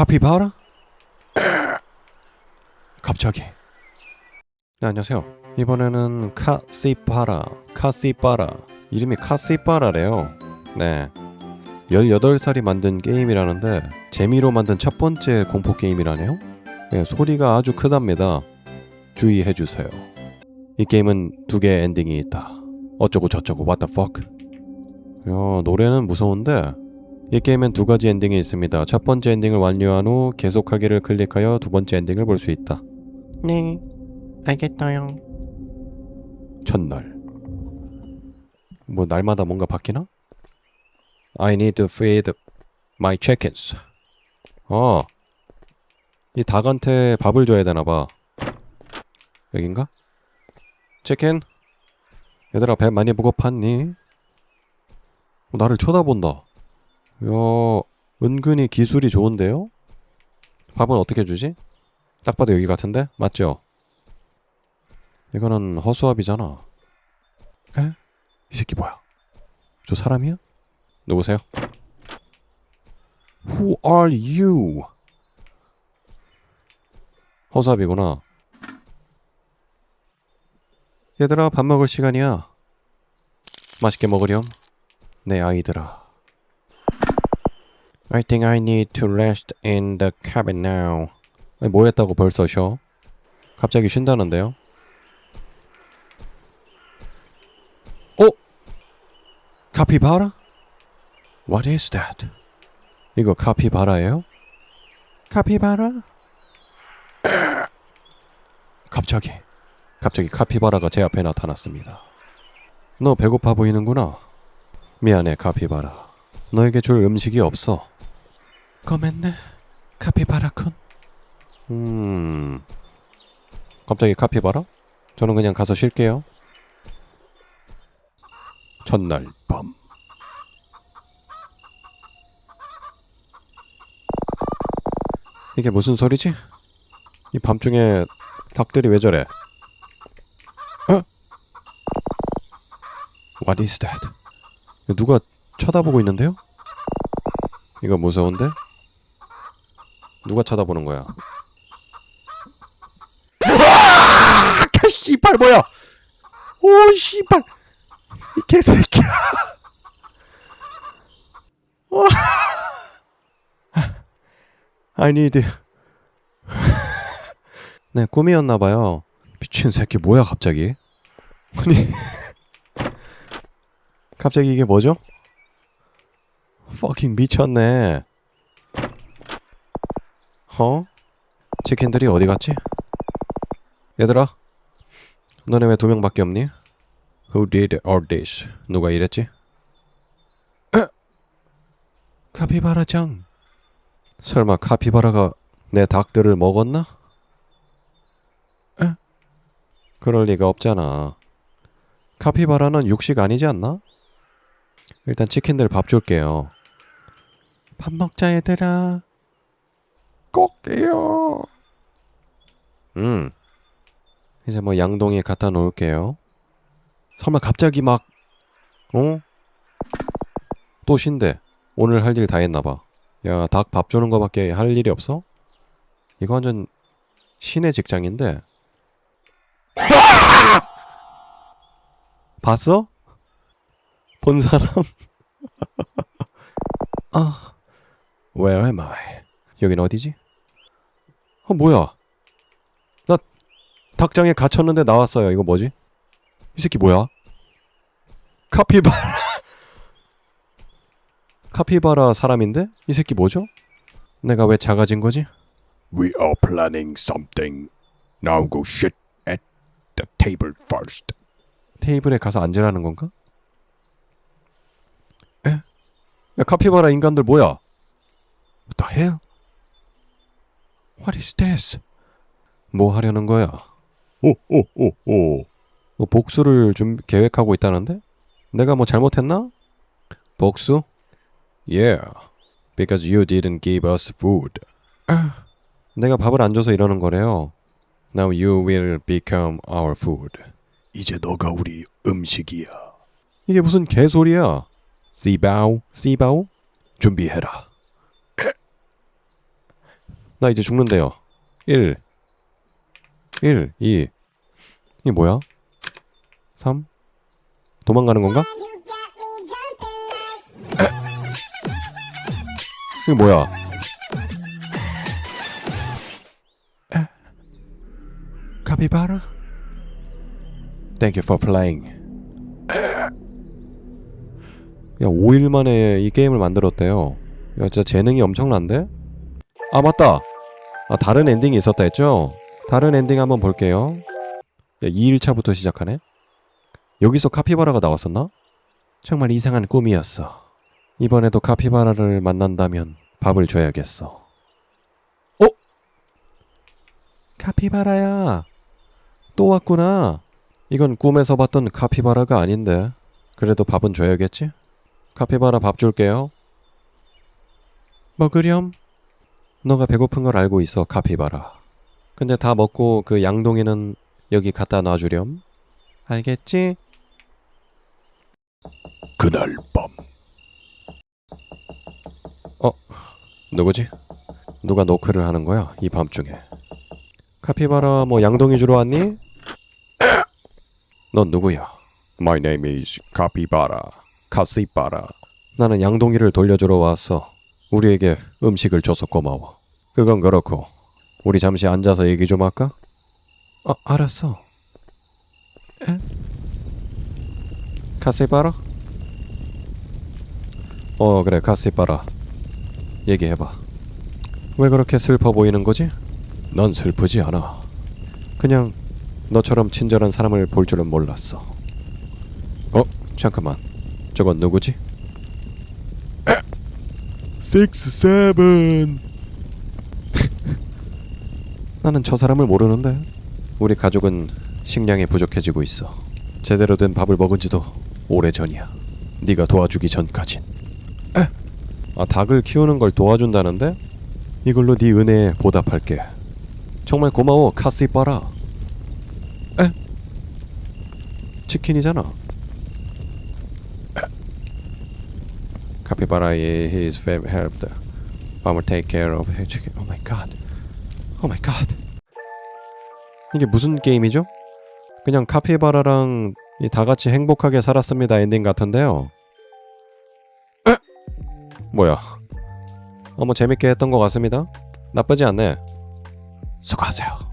카피바라? 갑자기. 네, 안녕하세요. 이번에는 카시파라, 카시파라. 이름이 카시파라래요. 네. 18살이 만든 게임이라는데 재미로 만든 첫 번째 공포 게임이라네요. 네, 소리가 아주 크답니다. 주의해 주세요. 이 게임은 두 개의 엔딩이 있다. 어쩌고 저쩌고 what the fuck. 야, 노래는 무서운데 이 게임엔 두 가지 엔딩이 있습니다. 첫 번째 엔딩을 완료한 후 계속하기를 클릭하여 두 번째 엔딩을 볼 수 있다. 네, 알겠어요. 첫날. 뭐 날마다 뭔가 바뀌나? I need to feed my chickens. 어. 이 닭한테 밥을 줘야 되나 봐. 여긴가? 치킨? 얘들아 배 많이 무겁았니? 어, 나를 쳐다본다. 야, 은근히 기술이 좋은데요? 밥은 어떻게 주지? 딱 봐도 여기 같은데? 맞죠? 이거는 허수아비잖아. 에? 이 새끼 뭐야? 저 사람이야? 누구세요? Who are you? 허수아비구나. 얘들아 밥 먹을 시간이야. 맛있게 먹으렴. 내 아이들아. I think I need to rest in the cabin now. 뭐 했다고 벌써 쉬어? 갑자기 쉰다는데요? 어? 카피바라? What is that? 이거 카피바라예요? 카피바라? 갑자기 갑자기 카피바라가 제 앞에 나타났습니다. 너 배고파 보이는구나. 미안해 카피바라. 너에게 줄 음식이 없어. 거맨네 카피바라군. 음. 갑자기 카피바라? 저는 그냥 가서 쉴게요. 첫날 밤. 이게 무슨 소리지? 이 밤중에 닭들이 왜 저래? 어? What is that? 누가 쳐다보고 있는데요? 이거 무서운데? 누가 쳐다보는 거야? 아! 씨발 뭐야? 오 씨발 이 개새끼야. 와. I need. 네 꿈이었나 봐요. 미친 새끼 뭐야 갑자기? 아니 갑자기 이게 뭐죠? fucking 미쳤네. 어? 치킨들이 어디 갔지? 얘들아, 너네 왜 두 명밖에 없니? Who did all this? 누가 이랬지? 카피바라짱. 설마 카피바라가 내 닭들을 먹었나? 에? 그럴 리가 없잖아. 카피바라는 육식 아니지 않나? 일단 치킨들 밥 줄게요. 밥 먹자 얘들아. 꼭게요. 음. 이제 뭐 양동이에 갖다 놓을게요. 설마 갑자기 막 어? 또 쉰대. 오늘 할 일 다 했나 봐. 야, 닭 밥 주는 거밖에 할 일이 없어? 이거 완전 신의 직장인데. 봤어? 본 사람? 아, where am I? 여긴 어디지? 어, 뭐야? 나 닭장에 갇혔는데 나왔어요. 이거 뭐지? 이 새끼 뭐야? 카피바라. 카피바라 사람인데? 이 새끼 뭐죠? 내가 왜 작아진 거지? We are planning something. Now go shit at the table first. 테이블에 가서 앉으라는 건가? 에? 야, 카피바라 인간들 뭐야? What the hell? What is this? 뭐 하려는 거야? 오오오오. 뭐 복수를 좀 계획하고 있다는데? 내가 뭐 잘못했나? 복수? Yeah, because you didn't give us food. 내가 밥을 안 줘서 이러는 거래요. Now you will become our food. 이제 너가 우리 음식이야. 이게 무슨 개소리야? 씨바오, 씨바오? 준비해라. 나 이제 죽는데요. 1 1 2 이게 뭐야? 3 도망가는 건가? 이게 뭐야? 에? 카피바라? Thank you for playing. 야, 5일 만에 이 게임을 만들었대요. 야, 진짜 재능이 엄청난데? 아, 맞다. 아, 다른 엔딩이 있었다 했죠? 다른 엔딩 한번 볼게요. 야, 2일차부터 시작하네? 여기서 카피바라가 나왔었나? 정말 이상한 꿈이었어. 이번에도 카피바라를 만난다면 밥을 줘야겠어. 어? 카피바라야. 또 왔구나. 이건 꿈에서 봤던 카피바라가 아닌데. 그래도 밥은 줘야겠지? 카피바라 밥 줄게요. 먹으렴? 너가 배고픈 걸 알고 있어, 카피바라. 근데 다 먹고 그 양동이는 여기 갖다 놔주렴. 알겠지? 그날 밤 누구지? 누가 노크를 하는 거야? 이 밤중에. 카피바라 뭐 양동이 주러 왔니? 넌 누구야? My name is Capybara. 카시바라. 나는 양동이를 돌려주러 왔어. 우리에게 음식을 줘서 고마워. 그건 그렇고 우리 잠시 앉아서 얘기 좀 할까? 아, 알았어. 에? 카시바라? 어, 그래, 카시바라. 얘기해봐. 왜 그렇게 슬퍼 보이는 거지? 넌 슬프지 않아. 그냥 너처럼 친절한 사람을 볼 줄은 몰랐어. 어, 잠깐만. 저건 누구지? 6, 7 나는 저 사람을 모르는데. 우리 가족은 식량이 부족해지고 있어. 제대로 된 밥을 먹은 지도 오래전이야. 네가 도와주기 전까진. 에? 아 닭을 키우는 걸 도와준다는데? 이걸로 네 은혜에 보답할게. 정말 고마워 카시빠라. 에? 치킨이잖아 Capybara his fam helped farmer take care of his chicken. Oh my god. Oh my god. 이게 무슨 게임이죠? 그냥 카피바라랑 이다 같이 행복하게 살았습니다 엔딩 같은데요. 에? 뭐야? 어머 재밌게 했던 것 같습니다. 나쁘지 않네. 수고하세요.